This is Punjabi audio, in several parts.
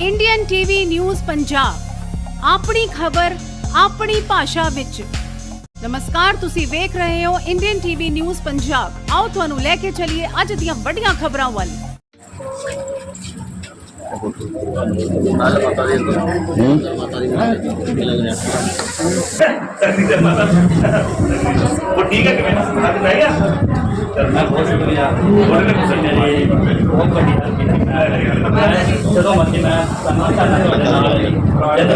ਇੰਡੀਅਨ ਟੀਵੀ ਨਿਊਜ਼ ਪੰਜਾਬ ਆਪਣੀ ਖਬਰ ਆਪਣੀ ਭਾਸ਼ਾ ਵਿੱਚ। ਨਮਸਕਾਰ ਤੁਸੀਂ ਵੇਖ ਰਹੇ ਹੋ ਇੰਡੀਅਨ ਟੀਵੀ ਨਿਊਜ਼ ਪੰਜਾਬ ਆਓ ਤੁਹਾਨੂੰ ਲੈ ਕੇ ਚੱਲੀਏ ਅੱਜ ਦੀਆਂ ਵੱਡੀਆਂ ਖਬਰਾਂ ਵੱਲ। ਉਹ ਠੀਕ ਹੈ ਕਿਵੇਂ? ਅੱਜ ਬਹਿ ਗਿਆ? ਬਹੁਤ ਬਹੁਤ ਜਦੋਂ ਮਰਜ਼ੀ ਮੈਂ ਜਦ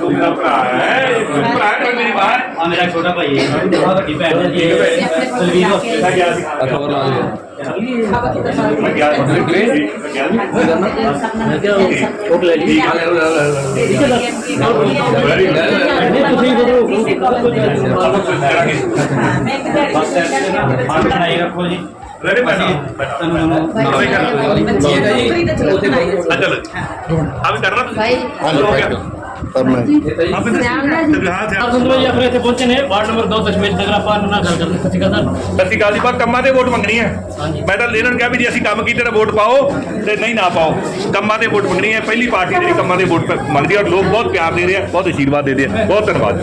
ਤੂੰ ਮੇਰਾ ਭਰਾ ਹੈ। ਤੂੰ ਭਰਾ ਹੈ ਮੇਰੀ ਮਾਂ ਆ ਮੇਰਾ ਛੋਟਾ ਭਾਈ ਹੈ। ਬਹੁਤ ਵੱਡੀ ਭੈਣ ਹੈ ਜੀ। ਤਲਵੀਰ ਹਸਪੀਟਲ। ਗਿਆ ਸੀ। ਖਬਰ ਲਾ ਦਿਓ ਮੈਂ ਗਿਆ ਸੀ ਮੈਂ ਗਿਆ ਸੀ ਮੈਂ ਕਿਹਾ ਉਹ ਲੈ ਲਈ ਤੁਸੀਂ ਬਸ ਫੰਡ ਬਣਾਈ ਰੱਖੋ ਜੀ ਬੈਠਾ ਹੈ ਚੱਲ। ਆ ਵੀ ਕਰਨਾ ਤੁਸੀਂ? ਹੋ ਗਿਆ। ਕਰਨਾ ਆਪ ਵੀ ਹਾਂ ਧਿਆਨ ਸੰਦਰੋ ਜੀ ਆਪਣੇ ਇੱਥੇ ਪਹੁੰਚੇ ਨੇ। Ward number 2 Dashmesh Nagar. ਆਪਾਂ ਨਾਲ ਗੱਲ ਕਰਦੇ ਸਤਿ ਸ਼੍ਰੀ ਅਕਾਲ ਸਰ। ਸਤਿ ਸ਼੍ਰੀ ਅਕਾਲ ਜੀ। ਬਾ ਕੰਮਾਂ ਤੇ ਵੋਟ ਮੰਗਣੀ ਹੈ। ਮੈਂ ਤਾਂ ਇਹਨਾਂ ਨੂੰ ਕਿਹਾ ਵੀ ਜੇ ਅਸੀਂ ਕੰਮ ਕੀਤੇ ਤਾਂ ਵੋਟ ਪਾਓ ਤੇ ਨਹੀਂ ਨਾ ਪਾਓ। ਕੰਮਾਂ ਤੇ ਵੋਟ ਮੰਗਣੀ ਹੈ। ਪਹਿਲੀ ਪਾਰਟੀ ਜਿਹੜੀ ਕੰਮਾਂ ਦੇ ਵੋਟ ਪ- ਮੰਗਦੀ ਹੈ ਔਰ ਲੋਕ ਬਹੁਤ ਪਿਆਰ ਦੇ ਰਹੇ ਆ ਬਹੁਤ ਦੇ ਰਹੇ ਆ। ਬਹੁਤ ਧੰਨਵਾਦ।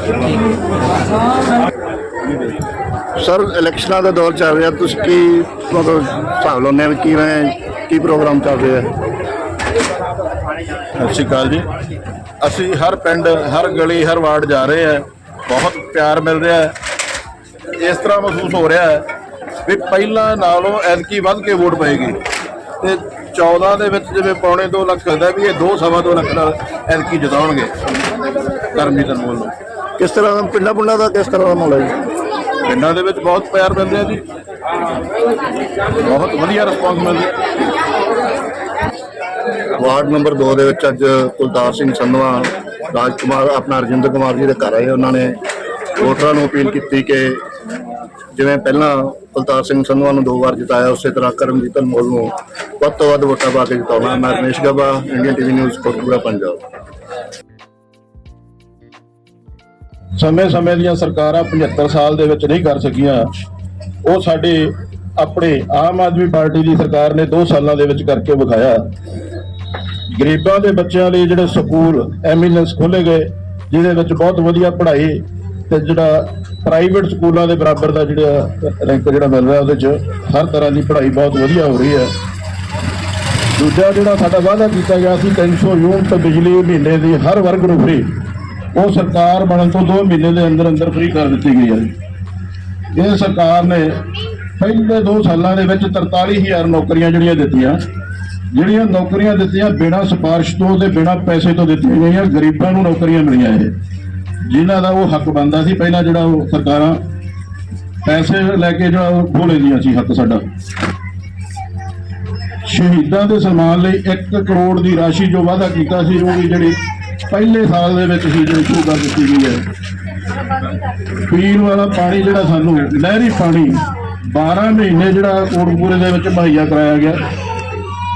ਸਰ ਇਲੈਕਸ਼ਨਾਂ ਦਾ ਦੌਰ ਚੱਲ ਰਿਹਾ। ਤੁਸੀਂ ਕੀ ਮਤਲਬ ਹਿਸਾਬ ਲਾਉਂਦੇ ਆ ਵੀ ਕਿਵੇਂ ਕੀ ਪ੍ਰੋਗਰਾਮ ਚੱਲ ਰਿਹਾ? ਸਤਿ ਸ਼੍ਰੀ ਅਕਾਲ ਜੀ। ਅਸੀਂ ਹਰ ਪਿੰਡ ਹਰ ਗਲੀ ਹਰ ਵਾਰਡ ਜਾ ਰਹੇ ਆ ਬਹੁਤ ਪਿਆਰ ਮਿਲ ਰਿਹਾ ਹੈ। ਇਸ ਤਰ੍ਹਾਂ ਮਹਿਸੂਸ ਹੋ ਰਿਹਾ ਹੈ ਵੀ ਪਹਿਲਾਂ ਨਾਲੋਂ ਐਤਕੀ ਵੱਧ ਕੇ ਵੋਟ ਪਏਗੀ। ਤੇ 14 ਦੇ ਵਿੱਚ ਜਿਵੇਂ ਪੌਣੇ 2 ਲੱਖ ਲੱਗਦਾ ਵੀ ਇਹ 2 ਸਵਾ 2 ਲੱਖ ਨਾਲ ਐਤਕੀ ਜਿਤਾਉਣਗੇ ਕਰਮਜੀਤ ਅਨਮੋਲ ਨੂੰ। ਕਿਸ ਤਰ੍ਹਾਂ ਦਾ ਪਿੰਡਾਂ ਪੁੰਡਾਂ ਦਾ ਕਿਸ ਤਰ੍ਹਾਂ ਦਾ ਮਾਹੌਲ ਹੈ ਜੀ? ਪਿੰਡਾਂ ਦੇ ਵਿੱਚ ਬਹੁਤ ਪਿਆਰ ਮਿਲ ਰਿਹਾ ਜੀ। ਬਹੁਤ ਵਧੀਆ ਰਿਸਪੌਂਸ ਮਿਲ ਰਿਹਾ ਵਾਰਡ ਨੰਬਰ 2 ਦੇ ਵਿੱਚ ਅੱਜ ਕੁਲਤਾਰ ਸਿੰਘ ਸੰਧਵਾ ਰਾਜ ਕੁਮਾਰ ਆਪਣਾ ਰਜਿੰਦਰ ਕੁਮਾਰ ਜੀ ਦੇ ਘਰ ਆਏ। ਉਹਨਾਂ ਨੇ ਵੋਟਰਾਂ ਨੂੰ ਅਪੀਲ ਕੀਤੀ ਕਿ ਜਿਵੇਂ ਪਹਿਲਾਂ ਕੁਲਤਾਰ ਸਿੰਘ ਸੰਧਵਾ ਨੂੰ ਦੋ ਵਾਰ ਜਿਤਾਇਆ, ਉਸੇ ਤਰ੍ਹਾਂ ਕਰਮਜੀਤ ਅਨਮੋਲ ਨੂੰ ਵੱਧ ਤੋਂ ਵੱਧ ਵੋਟਾਂ ਪਾ ਕੇ ਜਿਤਾਉਣਾ। ਮੈਂ Ramesh Gabba Indian TV news Kotpura Punjab. ਸਮੇਂ-ਸਮੇਂ ਦੀਆਂ ਸਰਕਾਰਾਂ 75 ਸਾਲ ਦੇ ਵਿੱਚ ਨਹੀਂ ਕਰ ਸਕੀਆਂ। ਉਹ ਸਾਡੇ ਆਪਣੇ ਆਮ ਆਦਮੀ ਪਾਰਟੀ ਦੀ ਸਰਕਾਰ ਨੇ 2 ਸਾਲਾਂ ਦੇ ਵਿੱਚ ਕਰਕੇ ਵਿਖਾਇਆ। ਗਰੀਬਾਂ ਦੇ ਬੱਚਿਆਂ ਲਈ ਜਿਹੜੇ ਸਕੂਲ ਐਮੀਨੈਂਸ ਖੋਲੇ ਗਏ, ਜਿਹਦੇ ਵਿੱਚ ਬਹੁਤ ਵਧੀਆ ਪੜ੍ਹਾਈ ਤੇ ਜਿਹੜਾ ਪ੍ਰਾਈਵੇਟ ਸਕੂਲਾਂ ਦੇ ਬਰਾਬਰ ਦਾ ਜਿਹੜਾ ਰੈਂਕ ਜਿਹੜਾ ਮਿਲ ਰਿਹਾ ਉਹਦੇ 'ਚ, ਹਰ ਤਰ੍ਹਾਂ ਦੀ ਪੜ੍ਹਾਈ ਬਹੁਤ ਵਧੀਆ ਹੋ ਰਹੀ ਹੈ। ਦੂਜਾ ਜਿਹੜਾ ਸਾਡਾ ਵਾਅਦਾ ਕੀਤਾ ਗਿਆ ਸੀ 300 ਯੂਨਿਟ ਬਿਜਲੀ ਮਹੀਨੇ ਦੀ ਹਰ ਵਰਗ ਨੂੰ ਫ੍ਰੀ ਉਹ ਸਰਕਾਰ ਬਣਨ ਤੋਂ 2 ਮਹੀਨੇ ਦੇ ਅੰਦਰ ਅੰਦਰ ਫ੍ਰੀ ਕਰ ਦਿੱਤੀ ਗਈ ਹੈ। ਇਹ ਸਰਕਾਰ ਨੇ ਪਹਿਲੇ 2 ਸਾਲਾਂ ਦੇ ਵਿੱਚ 43000 ਨੌਕਰੀਆਂ ਜਿਹੜੀਆਂ ਦਿੱਤੀਆਂ ਜਿਹੜੀਆਂ ਨੌਕਰੀਆਂ ਦਿੱਤੀਆਂ ਬਿਨਾਂ ਸਿਫਾਰਿਸ਼ ਤੋਂ ਤੇ ਬਿਨਾਂ ਪੈਸੇ ਤੋਂ ਦਿੱਤੀਆਂ ਗਈਆਂ, ਗਰੀਬਾਂ ਨੂੰ ਨੌਕਰੀਆਂ ਮਿਲੀਆਂ ਇਹ। ਜਿਨ੍ਹਾਂ ਦਾ ਉਹ ਹੱਕ ਬਣਦਾ ਸੀ, ਪਹਿਲਾਂ ਜਿਹੜਾ ਉਹ ਸਰਕਾਰਾਂ ਪੈਸੇ ਲੈ ਕੇ ਜਿਹੜਾ ਉਹ ਭੋਲੇ ਦੀਆਂ ਸੀ, ਹੱਕ ਸਾਡਾ। ਸ਼ਹੀਦਾਂ ਦੇ ਸਨਮਾਨ ਲਈ 1 ਕਰੋੜ ਦੀ ਰਾਸ਼ੀ ਜੋ ਵਾਅਦਾ ਕੀਤਾ ਸੀ, ਉਹ ਵੀ ਜਿਹੜੀ ਪਹਿਲੇ ਸਾਲ ਦੇ ਵਿੱਚ ਹੀ ਜਿਹੜੀ ਸ਼ੁਰੂ ਕਰ ਦਿੱਤੀ ਗਈ ਹੈ। ਪੀਣ ਵਾਲਾ ਪਾਣੀ ਜਿਹੜਾ ਸਾਨੂੰ, ਨਹਿਰੀ ਪਾਣੀ 12 ਮਹੀਨੇ ਜਿਹੜਾ ਕੋਟਪੂਰੇ ਦੇ ਵਿੱਚ ਮੁਹੱਈਆ ਕਰਾਇਆ ਗਿਆ।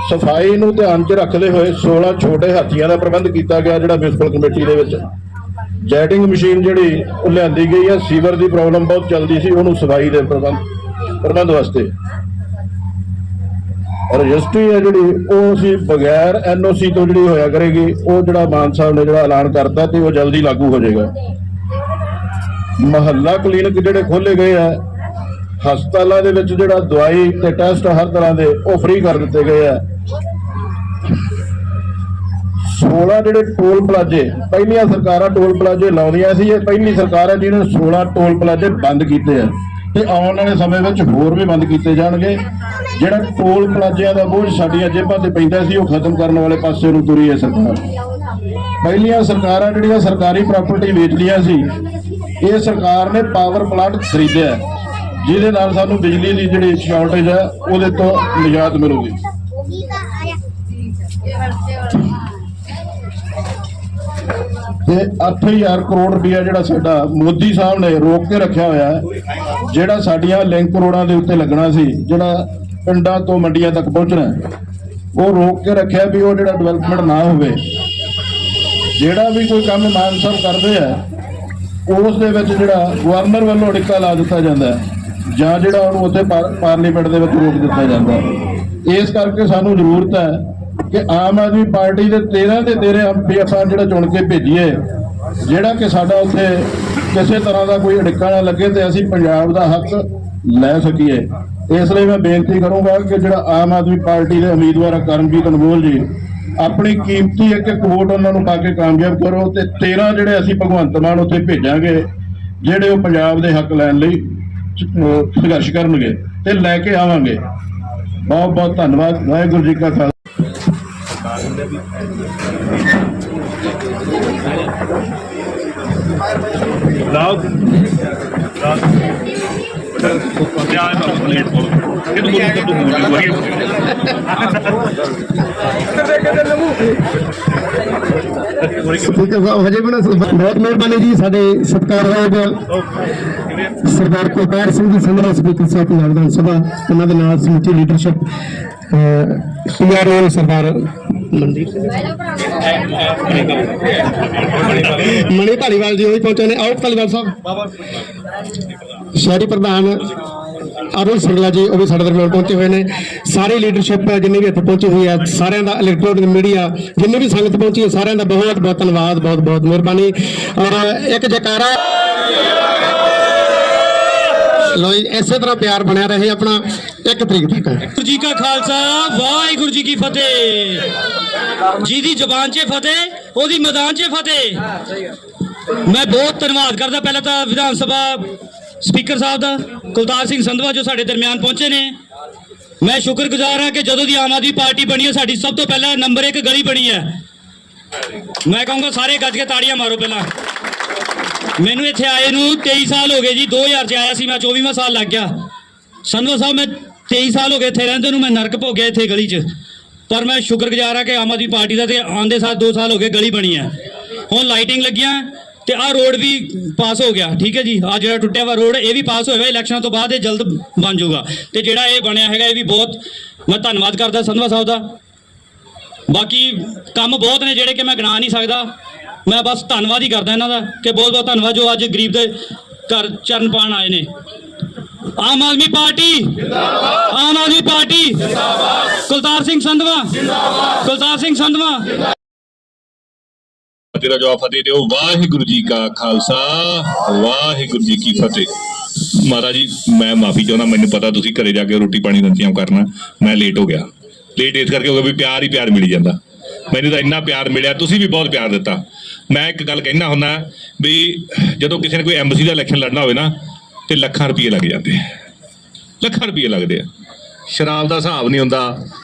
ਸਫ਼ਾਈ ਨੂੰ ਧਿਆਨ 'ਚ ਰੱਖਦੇ ਹੋਏ 16 ਛੋਟੇ ਹਾਥੀਆਂ ਦਾ ਪ੍ਰਬੰਧ ਕੀਤਾ ਗਿਆ ਜਿਹੜਾ ਮਿਊਨਿਸਪਲ ਕਮੇਟੀ ਦੇ ਵਿੱਚ। ਜੈਟਿੰਗ ਮਸ਼ੀਨ ਜਿਹੜੀ ਉਹ ਲਿਆਂਦੀ ਗਈ ਹੈ ਸੀਵਰ ਦੀ ਪ੍ਰੋਬਲਮ ਬਹੁਤ ਚੱਲਦੀ ਸੀ, ਉਹਨੂੰ ਸਫ਼ਾਈ ਦੇ ਪ੍ਰਬੰਧ ਪ੍ਰਬੰਧ ਵਾਸਤੇ। ਰਜਿਸਟਰੀ ਹੈ ਜਿਹੜੀ, ਉਹ ਅਸੀਂ ਬਗੈਰ ਐਨਓਸੀ ਤੋਂ ਜਿਹੜੀ ਹੋਇਆ ਕਰੇਗੀ, ਉਹ ਜਿਹੜਾ ਮਾਨ ਸਾਹਿਬ ਨੇ ਜਿਹੜਾ ਐਲਾਨ ਕਰਤਾ ਤੇ ਉਹ ਜਲਦੀ ਲਾਗੂ ਹੋ ਜਾਏਗਾ। ਮਹੱਲਾ ਕਲੀਨਿਕ ਜਿਹੜੇ ਖੋਲੇ ਗਏ ਆ ਹਸਪਤਾਲਾਂ ਦੇ ਵਿੱਚ ਜਿਹੜਾ ਦਵਾਈ ਤੇ ਟੈਸਟ ਹਰ ਤਰ੍ਹਾਂ ਦੇ ਉਹ ਫ੍ਰੀ ਕਰ ਦਿੱਤੇ ਗਏ ਆ। 16 ਜਿਹੜੇ ਟੋਲ ਪਲਾਜ਼ੇ, ਪਹਿਲੀਆਂ ਸਰਕਾਰਾਂ ਟੋਲ ਪਲਾਜ਼ੇ ਲਾਉਂਦੀਆਂ ਸੀ, ਇਹ ਪਹਿਲੀ ਸਰਕਾਰ ਹੈ ਜਿਹਨੇ 16 ਟੋਲ ਪਲਾਜ਼ੇ ਬੰਦ ਕੀਤੇ ਆ। ਤੇ ਆਉਣ ਵਾਲੇ ਸਮੇਂ ਵਿੱਚ ਹੋਰ ਵੀ ਬੰਦ ਕੀਤੇ ਜਾਣਗੇ। ਜਿਹੜਾ ਟੋਲ ਪਲਾਜ਼ਿਆਂ ਦਾ ਬੋਝ ਸਾਡੀਆਂ ਜੇਬਾਂ ਤੇ ਪੈਂਦਾ ਸੀ, ਉਹ ਖਤਮ ਕਰਨ ਵਾਲੇ ਪਾਸੇ ਨੂੰ ਤੁਰੀ ਹੈ ਸਰਕਾਰ। ਪਹਿਲੀਆਂ ਸਰਕਾਰਾਂ ਜਿਹੜੀਆਂ ਸਰਕਾਰੀ ਪ੍ਰਾਪਰਟੀ ਵੇਚ ਲਈਆਂ ਸੀ, ਇਹ ਸਰਕਾਰ ਨੇ ਪਾਵਰ ਪਲਾਂਟ ਖਰੀਦਿਆ। ਜਿਹਦੇ ਨਾਲ ਸਾਨੂੰ ਬਿਜਲੀ ਦੀ ਜਿਹੜੀ ਸ਼ਾਰਟੇਜ ਹੈ ਉਹਦੇ ਤੋਂ ਨਿਜਾਤ ਮਿਲੂਗੀ। ਤੇ 8000 ਕਰੋੜ ਰੁਪਇਆ ਜਿਹੜਾ ਸਾਡਾ ਮੋਦੀ ਸਾਹਿਬ ਨੇ ਰੋਕ ਕੇ ਰੱਖਿਆ ਹੋਇਆ ਜਿਹੜਾ ਸਾਡੀਆਂ ਲਿੰਕ ਰੋਡਾਂ ਦੇ ਉੱਤੇ ਲੱਗਣਾ ਸੀ, ਜਿਹੜਾ ਪਿੰਡਾਂ ਤੋਂ ਮੰਡੀਆਂ ਤੱਕ ਪਹੁੰਚਣਾ ਉਹ ਰੋਕ ਕੇ ਰੱਖਿਆ ਵੀ ਉਹ ਜਿਹੜਾ ਡਿਵੈਲਪਮੈਂਟ ਨਾ ਹੋਵੇ। ਜਿਹੜਾ ਵੀ ਕੋਈ ਕੰਮ ਮਾਨ ਸਾਹਿਬ ਕਰਦੇ ਆ, ਉਸ ਦੇ ਵਿੱਚ ਜਿਹੜਾ ਗਵਰਨਰ ਵੱਲੋਂ ਅੜਿੱਕਾ ਲਾ ਦਿੱਤਾ ਜਾਂਦਾ ਹੈ। ਜਾਂ ਜਿਹੜਾ ਉਹਨੂੰ ਉੱਥੇ ਪਾਰਲੀਮੈਂਟ ਦੇ ਵਿੱਚ ਰੋਕ ਦਿੱਤਾ ਜਾਂਦਾ। ਇਸ ਕਰਕੇ ਸਾਨੂੰ ਜ਼ਰੂਰਤ ਹੈ ਕਿ ਆਮ ਆਦਮੀ ਪਾਰਟੀ ਦੇ 13 ਦੇ 13 ਐਮਪੀ ਆਪਾਂ ਜਿਹੜਾ ਚੁਣ ਕੇ ਭੇਜੀਏ, ਜਿਹੜਾ ਕਿ ਸਾਡਾ ਉੱਥੇ ਕਿਸੇ ਤਰ੍ਹਾਂ ਦਾ ਕੋਈ ਅੜਿੱਕਾ ਨਾ ਲੱਗੇ ਤੇ ਅਸੀਂ ਪੰਜਾਬ ਦਾ ਹੱਕ ਲੈ ਸਕੀਏ। ਇਸ ਲਈ ਮੈਂ ਬੇਨਤੀ ਕਰੂੰਗਾ ਕਿ ਜਿਹੜਾ ਆਮ ਆਦਮੀ ਪਾਰਟੀ ਦੇ ਉਮੀਦਵਾਰ ਆ ਕਰਮਜੀਤ ਅਨਮੋਲ ਜੀ, ਆਪਣੀ ਕੀਮਤੀ ਇੱਕ ਇੱਕ ਵੋਟ ਉਹਨਾਂ ਨੂੰ ਪਾ ਕੇ ਕਾਮਯਾਬ ਕਰੋ ਤੇ 13 ਜਿਹੜੇ ਅਸੀਂ ਭਗਵੰਤ ਮਾਨ ਉੱਥੇ ਭੇਜਾਂਗੇ, ਜਿਹੜੇ ਉਹ ਪੰਜਾਬ ਦੇ ਹੱਕ ਲੈਣ ਲਈ ਸੰਘਰਸ਼ ਕਰਨਗੇ ਤੇ ਲੈ ਕੇ ਆਵਾਂਗੇ। ਬਹੁਤ ਬਹੁਤ ਧੰਨਵਾਦ। ਵਾਹਿਗੁਰੂ ਜੀ ਕਾ ਖਾਲਸਾ। ਲਾਓ। ਯਾਰ ਤਾਂ ਲੇਟ ਹੋ ਇਹ ਤਾਂ ਮੁੱਢ ਤੋਂ ਹੋ ਰਹੀ ਸਪੀਕਰ ਸਾਹਿਬ ਹਜੇ ਵੀ ਨਾ ਬਹੁਤ ਮਿਹਰਬਾਨੀ ਜੀ ਸਾਡੇ ਸਤਿਕਾਰਯੋਗ ਸਰਦਾਰ ਕੁਲਤਾਰ ਸਿੰਘ ਜੀ ਸੰਧਵਾ ਸਪੀਕਰ ਸਾਹਿਬ ਪੰਜਾਬ ਵਿਧਾਨ ਸਭਾ, ਉਹਨਾਂ ਦੇ ਨਾਲ ਸਮੁੱਚੀ ਲੀਡਰਸ਼ਿਪ ਪੀਆਰਓ ਸਰਦਾਰ ਮਨਦੀਪ ਮਣੀ ਧਾਲੀਵਾਲ ਜੀ, ਉਹ ਪਹੁੰਚੇ ਨੇ। ਆਓ ਧਾਲੀਵਾਲ ਸਾਹਿਬ। ਸ਼ਹਿਰੀ ਪ੍ਰਧਾਨ ਅਰੁਣ ਸਿੰਗਲਾ ਜੀ, ਉਹ ਵੀ ਸਾਡੇ ਦਰਮਿਆਨ ਪਹੁੰਚੇ ਹੋਏ ਨੇ। ਸਾਰੀ ਲੀਡਰਸ਼ਿਪ ਜਿੰਨੀ ਵੀ ਇੱਥੇ ਪਹੁੰਚੀ ਹੋਈ ਹੈ, ਸਾਰਿਆਂ ਦਾ ਇਲੈਕਟ੍ਰੋਨਿਕ ਮੀਡੀਆ ਜਿੰਨੀ ਵੀ ਸੰਗਤ ਪਹੁੰਚੀ ਹੈ, ਸਾਰਿਆਂ ਦਾ ਬਹੁਤ ਬਹੁਤ ਧੰਨਵਾਦ ਬਹੁਤ ਬਹੁਤ ਮਿਹਰਬਾਨੀ। ਔਰ ਇੱਕ ਜਕਾਰਾ ਲੋ ਜੀ, ਇਸੇ ਤਰ੍ਹਾਂ ਪਿਆਰ ਬਣਿਆ ਰਹੇ, ਆਪਣਾ ਇੱਕ ਤਰੀਕ ਤੱਕ। ਵਾਹਿਗੁਰੂ ਜੀ ਕਾ ਖਾਲਸਾ, ਵਾਹਿਗੁਰੂ ਜੀ ਕੀ ਫਤਿਹ। ਜਿਹਦੀ ਜ਼ੁਬਾਨ 'ਚ ਫਤਿਹ, ਉਹਦੀ ਮੈਦਾਨ 'ਚ ਫਤਿਹ। ਮੈਂ ਬਹੁਤ ਧੰਨਵਾਦ ਕਰਦਾ, ਪਹਿਲਾਂ ਤਾਂ ਵਿਧਾਨ ਸਭਾ ਸਪੀਕਰ ਸਾਹਿਬ ਦਾ, ਕੁਲਤਾਰ ਸਿੰਘ ਸੰਧਵਾ ਜੋ ਸਾਡੇ ਦਰਮਿਆਨ ਪਹੁੰਚੇ ਨੇ। ਮੈਂ ਸ਼ੁਕਰਗੁਜ਼ਾਰ ਹਾਂ ਕਿ ਜਦੋਂ ਦੀ ਆਮ ਆਦਮੀ ਪਾਰਟੀ ਬਣੀ ਹੈ, ਸਾਡੀ ਸਭ ਤੋਂ ਪਹਿਲਾਂ ਨੰਬਰ 1 ਗਲੀ ਬਣੀ ਹੈ। ਮੈਂ ਕਹੂੰਗਾ, ਸਾਰੇ ਗੱਜ ਕੇ ਤਾੜੀਆਂ ਮਾਰੋ ਪਹਿਲਾਂ। ਮੈਨੂੰ ਇੱਥੇ ਆਏ ਨੂੰ 23 ਸਾਲ ਹੋ ਗਏ ਜੀ 2000 ਚ ਆਇਆ ਸੀ, ਮੈਂ 24ਵਾਂ ਸਾਲ ਲੱਗ ਗਿਆ। ਸੰਧਵਾ ਸਾਹਿਬ, ਮੈਂ 23 ਸਾਲ ਹੋ ਗਏ ਇੱਥੇ ਰਹਿੰਦੇ ਨੂੰ, ਮੈਂ ਨਰਕ ਭੋਗਿਆ ਇੱਥੇ ਗਲੀ 'ਚ। ਪਰ ਮੈਂ ਸ਼ੁਕਰਗੁਜ਼ਾਰ ਹਾਂ ਕਿ ਆਮ ਆਦਮੀ ਪਾਰਟੀ ਦਾ ਤੇ ਆਂਦੇ ਸਾਲ 2 ਸਾਲ ਹੋ ਗਏ ਗਲੀ ਬਣੀ ਹੈ। ਹੁਣ ਲਾਈਟਿੰਗ ਲੱਗੀਆਂ ਤੇ ਆਹ ਰੋਡ ਵੀ ਪਾਸ ਹੋ ਗਿਆ, ਠੀਕ ਹੈ ਜੀ? ਆ ਜਿਹੜਾ ਟੁੱਟਿਆ ਵਾ ਰੋਡ, ਇਹ ਵੀ ਪਾਸ ਹੋਏਗਾ ਇਲੈਕਸ਼ਨਾਂ ਤੋਂ ਬਾਅਦ ਇਹ ਜਲਦ ਬਣ ਜਾਊਗਾ। ਤੇ ਜਿਹੜਾ ਇਹ ਬਣਿਆ ਹੈਗਾ, ਇਹ ਵੀ ਬਹੁਤ ਮੈਂ ਧੰਨਵਾਦ ਕਰਦਾ ਸੰਧਵਾ ਸਾਹਿਬ ਦਾ। ਬਾਕੀ ਕੰਮ ਬਹੁਤ ਨੇ ਜਿਹੜੇ ਕਿ ਮੈਂ ਗਿਣਾ ਨਹੀਂ ਸਕਦਾ। ਮੈਂ ਬਸ ਧੰਨਵਾਦ ਹੀ ਕਰਦਾ ਇਹਨਾਂ ਦਾ ਕਿ ਬਹੁਤ ਬਹੁਤ ਧੰਨਵਾਦ ਜੋ ਅੱਜ ਗਰੀਬ ਦੇ ਘਰ ਚਰਨ ਪਾਣ ਆਏ ਨੇ। ਆਮ ਆਦਮੀ ਪਾਰਟੀ ਜਿੰਦਾਬਾਦ ਆਮ ਆਦਮੀ ਪਾਰਟੀ ਜਿੰਦਾਬਾਦ ਕੁਲਤਾਰ ਸਿੰਘ ਸੰਧਵਾ ਜਿੰਦਾਬਾਦ ਕੁਲਤਾਰ ਸਿੰਘ ਸੰਧਵਾ। ਤੇਰਾ ਜਵਾਬ ਫਤਿਹ ਦਿਓ, ਵਾਹਿਗੁਰੂ ਜੀ ਕਾ ਖਾਲਸਾ, ਵਾਹਿਗੁਰੂ ਜੀ ਕੀ ਫਤਿਹ। ਮਹਾਰਾਜ ਜੀ, ਮੈਂ ਮਾਫੀ ਚਾਹੁੰਦਾ, ਮੈਨੂੰ ਪਤਾ ਤੁਸੀਂ ਘਰੇ ਜਾ ਕੇ ਰੋਟੀ ਪਾਣੀ ਦਾ ਇੰਤਜ਼ਾਮ ਕਰਨਾ, ਮੈਂ ਲੇਟ ਹੋ ਗਿਆ। ਲੇਟ ਇਸ ਕਰਕੇ ਹੋ ਗਿਆ ਵੀ ਪਿਆਰ ਹੀ ਪਿਆਰ ਮਿਲੀ ਜਾਂਦਾ। ਮੈਨੂੰ ਤਾਂ ਇੰਨਾ ਪਿਆਰ ਮਿਲਿਆ, ਤੁਸੀਂ ਵੀ ਬਹੁਤ ਪਿਆਰ ਦਿੱਤਾ। ਮੈਂ ਇੱਕ ਗੱਲ ਕਹਿਣਾ ਹੁੰਦਾ, ਵੀ ਜਦੋਂ ਕਿਸੇ ਨੇ ਕੋਈ ਐਮਬਸੀ ਦਾ ਇਲੈਕਸ਼ਨ ਲੜਨਾ ਹੋਵੇ ਨਾ, ਤੇ ਲੱਖਾਂ ਰੁਪਏ ਲੱਗ ਜਾਂਦੇ ਲੱਖਾਂ ਰੁਪਏ ਲੱਗਦੇ ਆ। ਸ਼ਰਾਬ ਦਾ ਹਿਸਾਬ ਨਹੀਂ ਹੁੰਦਾ।